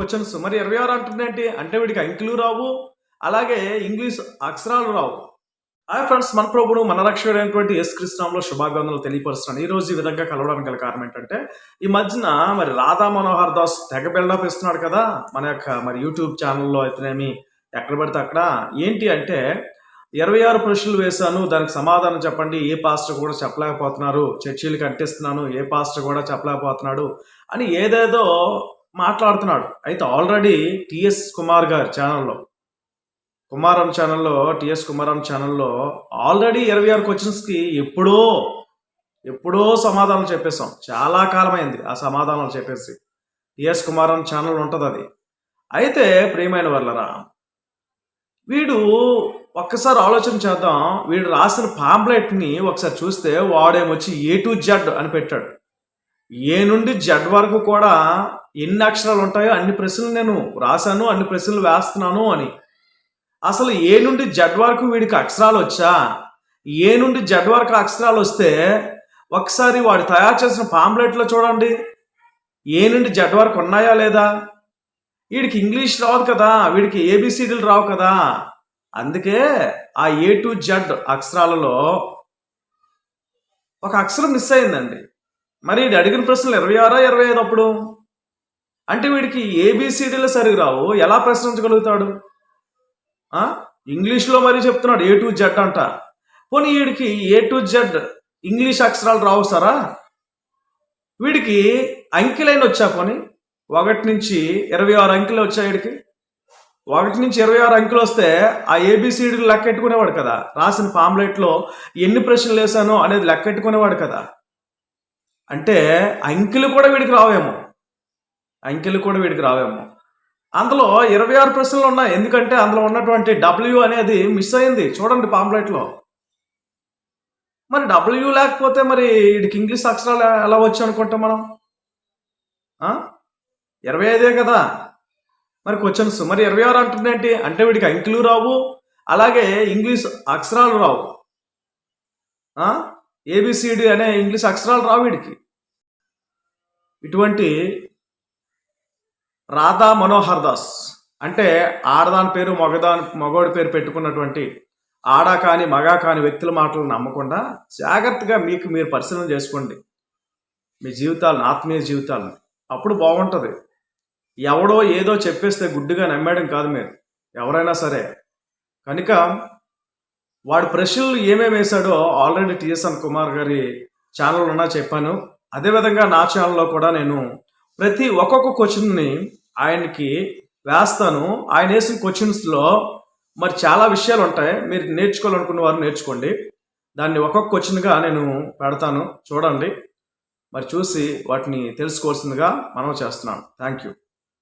Questions. మరి ఇరవై ఆరు అంటుందేంటి అంటే వీడికి అంకెలు రావు అలాగే ఇంగ్లీష్ అక్షరాలు రావు. హాయ్ ఫ్రెండ్స్ మన ప్రభుడు మన రక్షకుడైనటువంటి ఎస్ కృష్ణంలో శుభాగంధనలు తెలియపరుస్తున్నాను. ఈ రోజు ఈ విధంగా కలవడానికి గల కారణం ఏంటంటే ఈ మధ్యన మరి రాధా మనోహర్ దాస్ తెగ బిల్డప్ ఇస్తున్నాడు కదా మన యొక్క మరి యూట్యూబ్ ఛానల్లో అయితేనేమి ఎక్కడ పడితే అక్కడ. ఏంటి అంటే ఇరవై ఆరు ప్రశ్నలు వేశాను దానికి సమాధానం చెప్పండి. ఏ పాస్టర్ కూడా చెప్పలేకపోతున్నారు. చర్చీలకు అంటిస్తున్నాను ఏ పాస్టర్ కూడా చెప్పలేకపోతున్నాడు అని ఏదేదో మాట్లాడుతున్నాడు. అయితే ఆల్రెడీ టిఎస్ కుమార్ గారి ఛానల్లో కుమారం ఛానల్లో టిఎస్ కుమారం ఛానల్లో ఆల్రెడీ ఇరవై ఆరు క్వశ్చన్స్కి ఎప్పుడో ఎప్పుడో సమాధానం చెప్పేసాం చాలా కాలమైంది ఆ సమాధానం చెప్పేసి. టిఎస్ కుమారం ఛానల్ ఉంటుంది అది అయితే ప్రియమైన వాళ్ళరా వీడు ఒక్కసారి ఆలోచన చేద్దాం. వీడు రాసిన పాంప్లెట్ని ఒకసారి చూస్తే వాడేమొచ్చి ఏ టు జెడ్ అని పెట్టాడు. ఏ నుండి జడ్ వరకు కూడా ఎన్ని అక్షరాలు ఉంటాయో అన్ని ప్రశ్నలు నేను రాశాను అన్ని ప్రశ్నలు వేస్తున్నాను అని. అసలు ఏ నుండి జడ్ వరకు వీడికి అక్షరాలు వచ్చా? ఏ నుండి జెడ్ వరకు అక్షరాలు వస్తే ఒకసారి వాడు తయారు చేసిన పాంప్లెట్లో చూడండి. ఏ నుండి జడ్ వరకు ఉన్నాయా లేదా? వీడికి ఇంగ్లీష్ రాదు కదా వీడికి ఏబిసిడీలు రావు కదా. అందుకే ఆ ఏ టు జడ్ అక్షరాలలో ఒక అక్షరం మిస్ అయిందండి. మరి ఇది అడిగిన ప్రశ్నలు ఇరవై ఆరా ఇరవై ఐదు అప్పుడు? అంటే వీడికి ఏబిసిడీలు సరిగ్గా రావు. ఎలా ప్రశ్నించగలుగుతాడు? ఇంగ్లీష్లో మరీ చెప్తున్నాడు ఏ టు జెడ్ అంట. పోనీ వీడికి ఏ టు జెడ్ ఇంగ్లీష్ అక్షరాలు రావు సారా? వీడికి అంకెలైన వచ్చా పోనీ? ఒకటి నుంచి ఇరవై ఆరు అంకెలు వచ్చా వీడికి? ఒకటి నుంచి ఇరవై ఆరు అంకెలు వస్తే ఆ ఏబిసిడీలు లెక్కెట్టుకునేవాడు కదా. రాసిన పాంప్లెట్లో ఎన్ని ప్రశ్నలు వేసానో అనేది లెక్కెట్టుకునేవాడు కదా. అంటే అంకెలు కూడా వీడికి రావేమో. అంకెలు కూడా వీడికి రావేమో. అందులో ఇరవై ఆరు ప్రశ్నలు ఉన్నాయి. ఎందుకంటే అందులో ఉన్నటువంటి డబ్ల్యూ అనేది మిస్ అయింది. చూడండి పాంప్లెట్లో మరి డబ్ల్యూ లేకపోతే మరి వీడికి ఇంగ్లీష్ అక్షరాలు ఎలా వచ్చు అనుకుంటాం మనం? ఇరవై ఐదే కదా? మరి క్వశ్చన్స్ మరి ఇరవై ఆరు అంటుందేంటి అంటే వీడికి అంకెలు రావు. అలాగే ఇంగ్లీష్ అక్షరాలు రావు. ఏబిసిడి అనే ఇంగ్లీష్ అక్షరాలు రావు వీడికి. ఇటువంటి రాధా మనోహర్ దాస్ అంటే ఆడదాని పేరు మగదాని మగోడి పేరు పెట్టుకున్నటువంటి ఆడ కాని మగా కాని వ్యక్తుల మాటలు నమ్మకుండా జాగ్రత్తగా మీకు మీరు పరిశీలన చేసుకోండి. మీ జీవితాలను ఆత్మీయ జీవితాలను. అప్పుడు బాగుంటుంది. ఎవడో ఏదో చెప్పేస్తే గుడ్డుగా నమ్మేయడం కాదు మీరు. ఎవరైనా సరే. కనుక వాడు ప్రశ్నలు ఏమేమి వేశాడో ఆల్రెడీ టిఎస్ఎన్ కుమార్ గారి ఛానల్ చెప్పాను. అదేవిధంగా నా ఛానల్లో కూడా నేను ప్రతి ఒక్కొక్క క్వశ్చన్ని ఆయనకి వేస్తాను. ఆయన వేసిన క్వశ్చన్స్లో మరి చాలా విషయాలు ఉంటాయి. మీరు నేర్చుకోవాలనుకున్న వారు నేర్చుకోండి. దాన్ని ఒక్కొక్క క్వశ్చన్గా నేను పెడతాను. చూడండి. మరి చూసి వాటిని తెలుసుకోవాల్సిందిగా మనం చేస్తున్నాను. Thank you